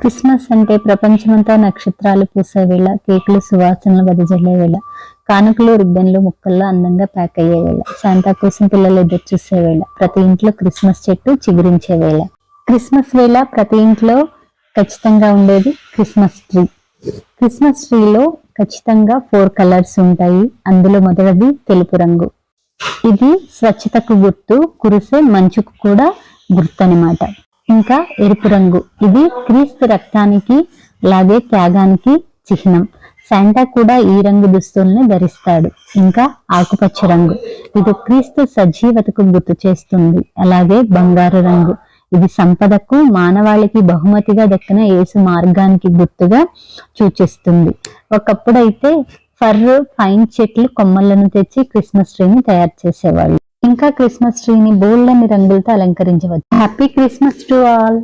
Christmas అంటే ప్రపంచమంతా నక్షత్రాలు పూసే వేళ కేకులు సువాసనలు వెదజల్లే వేళ కానుకలు రిబ్బన్లు ముక్కల్లో అందంగా ప్యాక్ అయ్యే వేళ శాంతా కోసం పిల్లలు ఎదురు చూసే వేళ ప్రతి ఇంట్లో క్రిస్మస్ చెట్టు చిగురించే వేళ. క్రిస్మస్ వేళ ప్రతి ఇంట్లో ఖచ్చితంగా ఉండేది క్రిస్మస్ ట్రీ. క్రిస్మస్ ట్రీలో ఖచ్చితంగా ఫోర్ కలర్స్ ఉంటాయి. అందులో మొదటిది తెలుపు రంగు. ఇది స్వచ్ఛతకు గుర్తు కురిసే మంచుకు కూడా గుర్తు అనమాట ఇంకా ఎరుపు రంగు. ఇది క్రీస్తు రక్తానికి అలాగే త్యాగానికి చిహ్నం. శాంటా కూడా ఈ రంగు దుస్తుల్ని ధరిస్తాడు. ఇంకా ఆకుపచ్చ రంగు. ఇది క్రీస్తు సజీవతకు గుర్తు చేస్తుంది. అలాగే బంగారు రంగు. ఇది సంపదకు మానవాళికి బహుమతిగా దక్కిన యేసు మార్గానికి గుర్తుగా సూచిస్తుంది. ఒకప్పుడైతే ఫర్ పైన్ చెట్లు కొమ్మలను తెచ్చి క్రిస్మస్ ట్రీని తయారు చేసేవాళ్ళు. ఇంకా క్రిస్మస్ ట్రీని బోల్డని రంగులతో అలంకరించవచ్చు. Happy Christmas to all.